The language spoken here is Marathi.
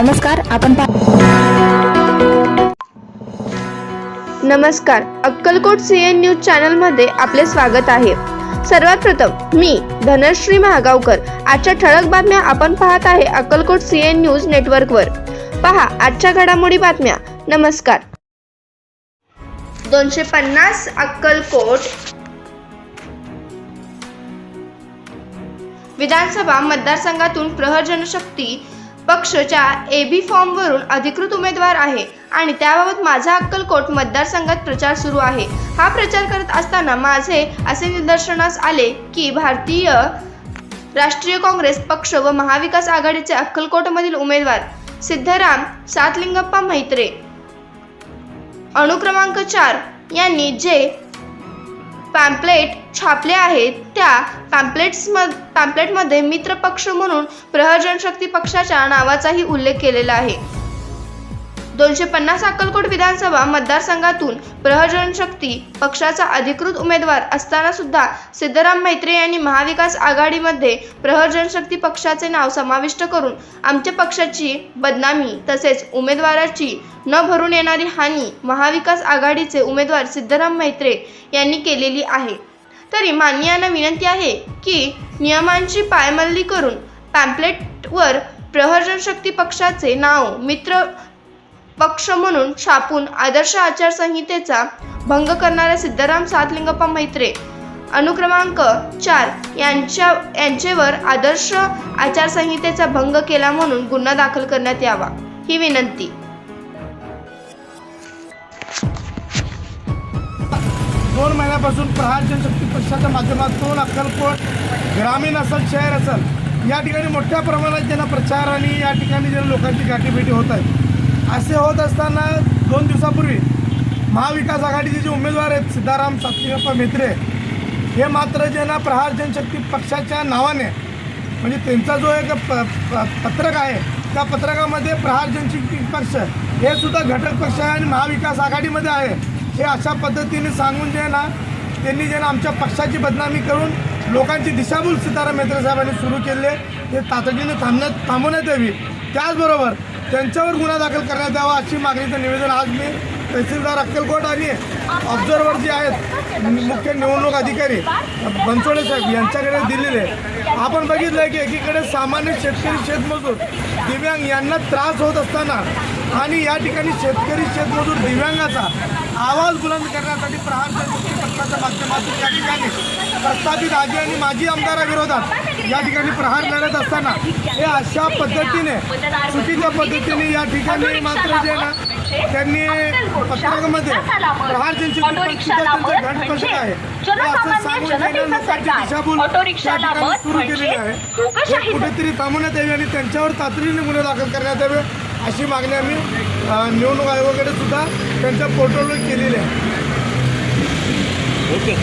नमस्कार आपण नमस्कार अक्कलकोट सी एन न्यूज चॅनलमध्ये आपले स्वागत आहे. सर्वात प्रथम मी धनश्री महागावकर आजच्या ठळक बातम्या आपण पाहत आहे अक्कलकोट सी एन न्यूज नेटवर्कवर पहा आजच्या घडामोडी बातम्या. नमस्कार. दोनशे पन्नास अक्कलकोट विधानसभा मतदारसंघातून प्रहर जनशक्ती पक्षच्या ए बी फॉर्मवरून अधिकृत उमेदवार आहे आणि त्याबाबत माझा अक्कलकोट मतदारसंघात प्रचार सुरू आहे. हा प्रचार करत असताना माझे असे निदर्शनास आले की भारतीय राष्ट्रीय काँग्रेस पक्ष व महाविकास आघाडीचे अक्कलकोटमधील उमेदवार सिद्धराम सातलिंगप्पा म्हात्रे अणुक्रमांक चार यांनी जे पॅम्पलेट छापले आहेत. त्या पॅम्पलेट्स पॅम्पलेटमध्ये मित्र पक्ष म्हणून प्रहर जनशक्ती पक्षाच्या नावाचाही उल्लेख केलेला आहे. दोनशे पन्नास अक्कलकोट विधानसभा मतदारसंघातून प्रहजन शक्ती पक्षाचा अधिकृत उमेदवार असताना सुद्धा सिद्धराम मैत्रे यांनी महाविकास आघाडीमध्ये प्रहजन शक्ती पक्षाचे नाव समाविष्ट करून आमच्या पक्षाची बदनामी तसेच उमेदवाराची न भरून येणारी हानी महाविकास आघाडीचे उमेदवार सिद्धराम मैत्रे यांनी केलेली आहे. तरी मान्यांना विनंती आहे की नियमांची पायमल्ली करून पॅम्पलेटवर प्रहर शक्ती पक्षाचे नाव मित्र पक्ष म्हणून छापून आदर्श आचारसंहितेचा भंग करणाऱ्या सिद्धराम सातलिंगप्पा मैत्रे अनुक्रमांक चार यांच्या यांचेवर आदर्श आचारसंहितेचा भंग केला म्हणून गुन्हा दाखल करण्यात यावा ही विनंती. दोन महिन्यापासून प्रहार जनशक्ती पक्षाच्या माध्यमातून अक्कलकोट ग्रामीण असेल शहर असेल या ठिकाणी मोठ्या प्रमाणात ज्यांना प्रचार आणि या ठिकाणी ज्यांना लोकांची गाठीभेटी होत आहे असे होत असताना दोन दिवसापूर्वी महाविकास आघाडीचे जे उमेदवार आहेत सिद्धाराम सात्विकप्पा मेत्रे हे मात्र जे ना प्रहार जनशक्ती पक्षाच्या नावाने म्हणजे त्यांचा जो एक प प- पत्रक आहे त्या पत्रकामध्ये प्रहार जनशक्ती पक्ष हे सुद्धा घटक पक्ष आहे आणि महाविकास आघाडीमध्ये आहे. हे अशा पद्धतीने सांगून जे ना त्यांनी जे ना आमच्या पक्षाची बदनामी करून लोकांची दिशाभूल सीताराम मेत्रे साहेबांनी सुरू केले ते तातडीने थांबण्यात थांबवण्यात यावी. त्याचबरोबर त्यांच्यावर गुन्हा दाखल करण्यात यावा अशी मागणीचं निवेदन आज मी तहसीलदार अक्कलकोट आणि ऑब्झर्वर जे आहेत मुख्य निवडणूक अधिकारी बनसोडे साहेब यांच्याकडे दिलेले आहे. आपण बघितलं की एकीकडे सामान्य शेतकरी शेतमजूर दिव्यांग यांना त्रास होत असताना आणि या ठिकाणी शेतकरी शेतमजूर दिव्यांगाचा आवाज बुलंद करण्यासाठी प्रहार पक्षाच्या माध्यमातून या ठिकाणी प्रस्थापित आजी आणि माजी आमदाराविरोधात या ठिकाणी प्रहार लढत असताना हे अशा पद्धतीने चुकीच्या पद्धतीने या ठिकाणी मात्र जे आहे ना त्यांनी पत्रकामध्ये प्रहार जनशक्ती त्यांचं घटपथक आहे? हे असं सांगून त्यांना लोकांची दिशाभूल त्या ठिकाणी सुरू केलेली आहे. हे कुठेतरी थांबवण्यात यावी आणि त्यांच्यावर तातडीने गुन्हे दाखल करण्यात यावे. अशी मागणी आम्ही निवडणूक आयोगाकडे सुद्धा त्यांच्या पोर्टलवर केलेली आहे. ओके.